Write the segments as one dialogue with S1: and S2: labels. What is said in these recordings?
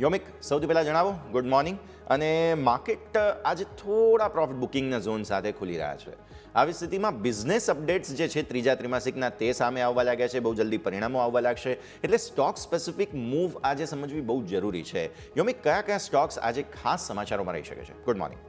S1: યોમિક, સૌથી પહેલાં જણાવો. ગુડ મોર્નિંગ અને માર્કેટ આજે થોડા પ્રોફિટ બુકિંગના ઝોન સાથે ખુલી રહ્યા છે. આવી સ્થિતિમાં બિઝનેસ અપડેટ્સ જે છે, ત્રીજા ત્રિમાસિકના તે સામે આવવા લાગ્યા છે. બહુ જલ્દી પરિણામો આવવા લાગશે. એટલે સ્ટોક સ્પેસિફિક મૂવ આજે સમજવી બહુ જરૂરી છે. યોમિક કયા કયા સ્ટોક્સ આજે ખાસ સમાચારોમાં રહી શકે છે? Good morning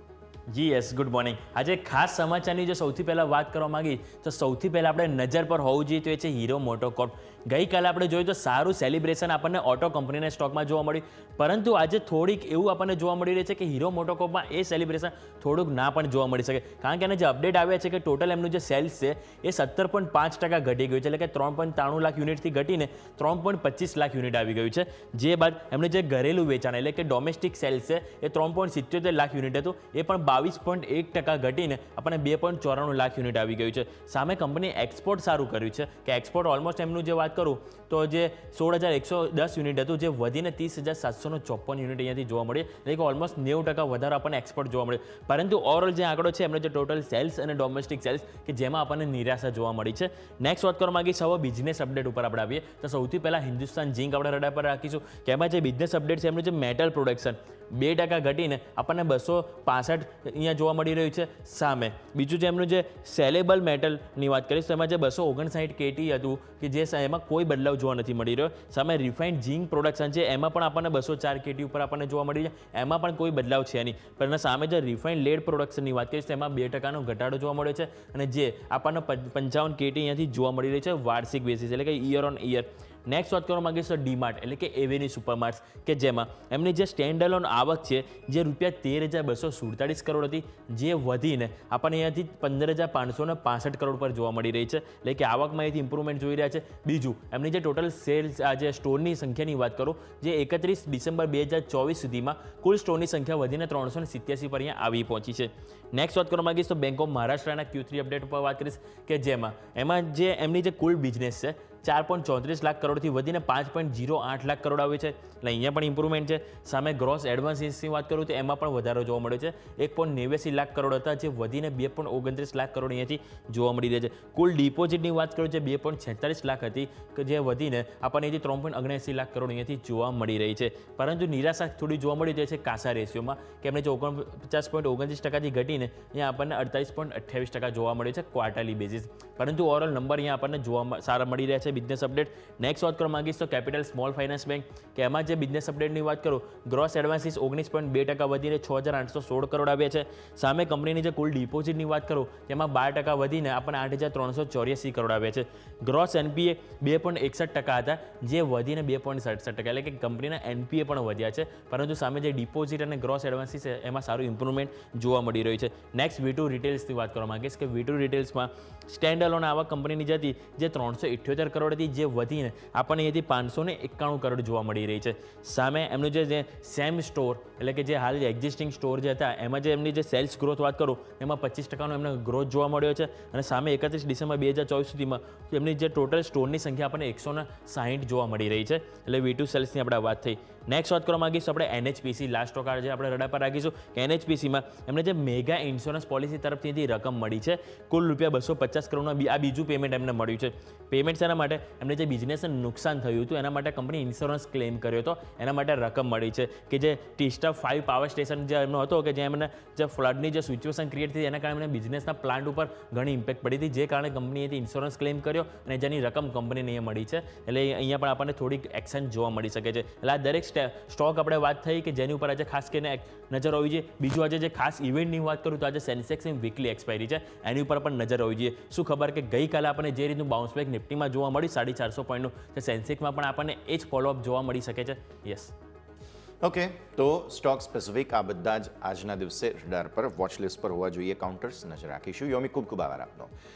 S2: ji yes good morning આજે ખાસ સમાચારની જો સૌથી પહેલાં વાત કરવા માંગી, તો સૌથી પહેલાં આપણે નજર પર હોવું જોઈએ તો એ છે હીરો મોટોકોપ ગઈકાલે આપણે જોયું તો સારું સેલિબ્રેશન આપણને ઓટો કંપનીના સ્ટોકમાં જોવા મળ્યું. પરંતુ આજે થોડીક એવું આપણને જોવા મળી રહ્યું છે કે હીરો મોટોકોપમાં એ સેલિબ્રેશન થોડુંક ના પણ જોવા મળી શકે. કારણ કે એને જે અપડેટ આવ્યા છે કે ટોટલ એમનું જે સેલ્સ છે, એ સત્તર પોઈન્ટ પાંચ ટકા ઘટી ગયું છે. એટલે કે ત્રણ પોઈન્ટ ત્રાણું લાખ યુનિટથી ઘટીને ત્રણ પોઈન્ટ પચીસ લાખ યુનિટ આવી ગયું છે. જે બાદ એમનું જે ઘરેલું વેચાણ, એટલે કે ડોમેસ્ટિક સેલ્સ છે, એ ત્રણ પોઈન્ટ સિત્યોતેર લાખ યુનિટ હતું. એ પણ બાવીસ પોઈન્ટ એક ટકા ઘટીને આપણને બે પોઈન્ટ ચોરાણું લાખ યુનિટ આવી ગયું છે. સામે કંપની એક્સપોર્ટ સારું કર્યું છે કે એક્સપોર્ટ ઓલમોસ્ટ એમનું જે વાત કરું તો જે સોળ હજાર એકસો દસ યુનિટ હતું જે વધીને ત્રીસ હજાર સાતસોનો ચોપન યુનિટ અહીંયાથી જોવા મળી એટલે કે ઓલમોસ્ટ નેવું ટકા વધારે આપણને એક્સપોર્ટ જોવા મળે પરંતુ ઓવરઓલ જે આંકડો છે એમનો જે ટોટલ સેલ્સ અને ડોમેસ્ટિક સેલ્સ કે જેમાં આપણને નિરાશા જોવા મળી છે. નેક્સ્ટ વાત કરવા માગીશ હવે બિઝનેસ અપડેટ ઉપર આપણે આવીએ. તો સૌથી પહેલાં હિન્દુસ્તાન ઝીંક આપણે રડા પર રાખીશું. કે એમાં જે બિઝનેસ અપડેટ છે એમનું જે મેટલ પ્રોડક્શન, બે ટકા ઘટીને આપણને બસો પાસઠ અહીંયા જોવા મળી રહ્યું છે સામે. બીજું જે એમનું જે સેલેબલ મેટલની વાત કરીશ, તો એમાં જે બસો ઓગણસાઠ કેટી હતું, કે જે એમાં કોઈ બદલાવ જોવા નથી મળી રહ્યો. સામે રિફાઇન્ડ ઝીંક પ્રોડક્શન છે, એમાં પણ આપણને બસો ચાર કેટી ઉપર આપણને જોવા મળી છે. એમાં પણ કોઈ બદલાવ છે નહીં. પણ એના સામે જે રિફાઇન્ડ લેડ પ્રોડક્શનની વાત કરીશ, તો એમાં બે ટકાનો ઘટાડો જોવા મળ્યો છે. અને જે આપણને પંચાવન કેટી અહીંયાથી જોવા મળી રહી છે, વાર્ષિક બેસિસ એટલે કે યર ઓન યર નેક્સ્ટ વાત કરવા માગીશ તો ડીમાર્ટ એટલે કે એવેન્યુ સુપરમાર્ટ્સ કે જેમાં એમની જે સ્ટેન્ડલોન આવક છે, જે રૂપિયા તેર હજાર બસો સુડતાલીસ કરોડ હતી, જે વધીને આપણને અહીંયાથી પંદર હજાર પાંચસો પાસઠ કરોડ પર જોવા મળી રહી છે. એટલે કે આવકમાં અહીંથી ઇમ્પ્રુવમેન્ટ જોઈ રહ્યા છે. બીજું, એમની જે ટોટલ સેલ્સ આ જે સ્ટોરની સંખ્યાની વાત કરું, જે એકત્રીસ ડિસેમ્બર બે હજાર ચોવીસ સુધીમાં કુલ સ્ટોરની સંખ્યા વધીને ત્રણસો ને સિત્યાસી પર અહીંયા આવી પહોંચી છે. નેક્સ્ટ વાત કરવા માગીશ તો બેંક ઓફ મહારાષ્ટ્રના ક્યુ થ્રી અપડેટ ઉપર વાત કરીશ, કે જેમાં એમાં જે એમની જે કુલ બિઝનેસ છે ચાર પોઈન્ટ ચોત્રીસ લાખ કરોડથી વધીને પાંચ પોઈન્ટ જીરો આઠ લાખ કરોડ આવે છે. એટલે અહીંયા પણ ઇમ્પ્રુવમેન્ટ છે. સામે ગ્રોસ એડવાન્સીસની વાત કરું તો એમાં પણ વધારો જોવા મળ્યો છે. એક પોઈન્ટ નેવ્યાસી લાખ કરોડ હતા, જે વધીને બે પોઈન્ટ ઓગણત્રીસ લાખ કરોડ અહીંયાથી જોવા મળી રહ્યા છે. કુલ ડિપોઝિટની વાત કરું જે બે પોઈન્ટ છેતાલીસ લાખ હતી, કે જે વધીને આપણને અહીંથી ત્રણ પોઈન્ટ ઓગણસી લાખ કરોડ અહીંયાથી જોવા મળી રહી છે. પરંતુ નિરાશા થોડી જોવા મળી રહી છે કાસા રેશિયોમાં, કે એમને જે ઓગણપચાસ પોઈન્ટ ઓગણત્રીસ ટકાથી ઘટીને અહીંયા આપણને અડતાલીસ પોઈન્ટ અઠ્યાવીસ ટકા જોવા મળે છે ક્વાર્ટરલી બેઝિસ પરંતુ ઓવરઓલ નંબર અહીંયા આપણને જોવા સારા મળી રહ્યા છે. બિઝનેસ અપડેટ નેક્સ્ટ વાત કરવા માંગીશ તો કેપિટલ સ્મોલ ફાઇનાન્સ બેંક કે એમાં જે બિઝનેસ અપડેટની વાત કરું ગ્રોસ એડવાન્સીસ ઓગણીસ પોઈન્ટ બે ટકા વધીને છ હજાર આઠસો સોળ કરોડ આવ્યા છે. સામે કંપનીની જે કુલ ડિપોઝિટની વાત કરું, તેમાં બાર ટકા વધીને આપણને આઠ હજાર ત્રણસો ચોર્યાસી કરોડ આવ્યા છે. ગ્રોસ એનપીએ બે પોઈન્ટ એકસઠ ટકા હતા, જે વધીને બે પોઈન્ટ સડસઠ ટકા, એટલે કે કંપનીના એનપીએ પણ વધ્યા છે. પરંતુ સામે જે ડિપોઝિટ અને ગ્રોસ એડવાન્સીસ છે, એમાં સારું ઇમ્પ્રુવમેન્ટ જોવા મળી રહ્યું છે. નેક્સ્ટ વી ટુ રિટેલ્સની વાત કરવા માંગીશ, કે વી ટુ રિટેલ્સમાં સ્ટેન્ડ અલોન આવા કંપનીની જતી જે ત્રણસો ઇઠ્યોતેર કરોડ હતી જે વધીને આપણને અહીંયાથી પાંચસો ને એકાણું કરોડ જોવા મળી રહી છે. સામે એમનું જે જે સેમ સ્ટોર, એટલે કે જે હાલ એક્ઝિસ્ટિંગ સ્ટોર જે હતા, એમાં જે એમની જે સેલ્સ ગ્રોથ વાત કરું, એમાં પચીસ ટકાનો એમને ગ્રોથ જોવા મળ્યો છે અને સામે એકત્રીસ ડિસેમ્બર બે હજાર ચોવીસ સુધીમાં એમની જે ટોટલ સ્ટોરની સંખ્યા આપણને એકસો ને સાહીઠ જોવા મળી રહી છે. એટલે વી ટુ સેલ્સની આપણે વાત થઈ. નેક્સ્ટ વાત કરવા માંગીશું આપણે એનએચપીસી લાસ્ટ ટોકાર જે આપણે રડા પર રાખીશું કે એનએચપીસીમાં એમને જે મેગા ઇન્સ્યોરન્સ પોલિસી તરફથી જે રકમ મળી છે. કુલ રૂપિયા બસો પચાસ કરોડનું આ બીજું પેમેન્ટ એમને મળ્યું છે. પેમેન્ટ શેના માટે એમને જે બિઝનેસને નુકસાન થયું હતું, એના માટે કંપની ઇન્સ્યોરન્સ ક્લેમ કર્યો હતો. એના માટે રકમ મળી છે કે જે ટીસ્ટા ફાઇવ પાવર સ્ટેશન જે એમનો હતો કે જે એમને જે ફ્લડની જે સિચ્યુએશન ક્રિએટ થઈ, એના કારણે એમને બિઝનેસના પ્લાન્ટ ઉપર ઘણી ઇમ્પેક્ટ પડી હતી. જે કારણે કંપનીએ ઇન્સ્યોરન્સ ક્લેમ કર્યો અને જેની રકમ કંપનીને અહીંયા મળી છે. એટલે અહીંયા પણ આપણને થોડીક એક્શન જોવા મળી શકે છે. એટલે આ દરેક સ્ટે- સ્ટોક આપણે વાત થઈ કે જેની ઉપર આજે ખાસ કરીને નજર હોવી જોઈએ. બીજું આજે જે ખાસ ઇવેન્ટની વાત કરું તો આજે સેન્સેક્સની વીકલી એક્સપાયરી છે. એની ઉપર પણ નજર હોવી જોઈએ. શું ખબર કે ગઈકાલે આપણને જે રીતનું બાઉન્સ બેક નિફ્ટીમાં જોવા મળ્યું સાડી ચારસો પોઈન્ટનું. છે સેન્સેક્સમાં પણ આપણને એ જ ફોલોઅપ જોવા મળી શકે છે. યસ
S1: ઓકે તો સ્ટોક સ્પેસિફિક આ બધા જ આજના દિવસે રડાર પર વોચ પર હોવા જોઈએ કાઉન્ટર્સ નજર રાખીશું. યોમી ખૂબ ખૂબ આભાર આપનો.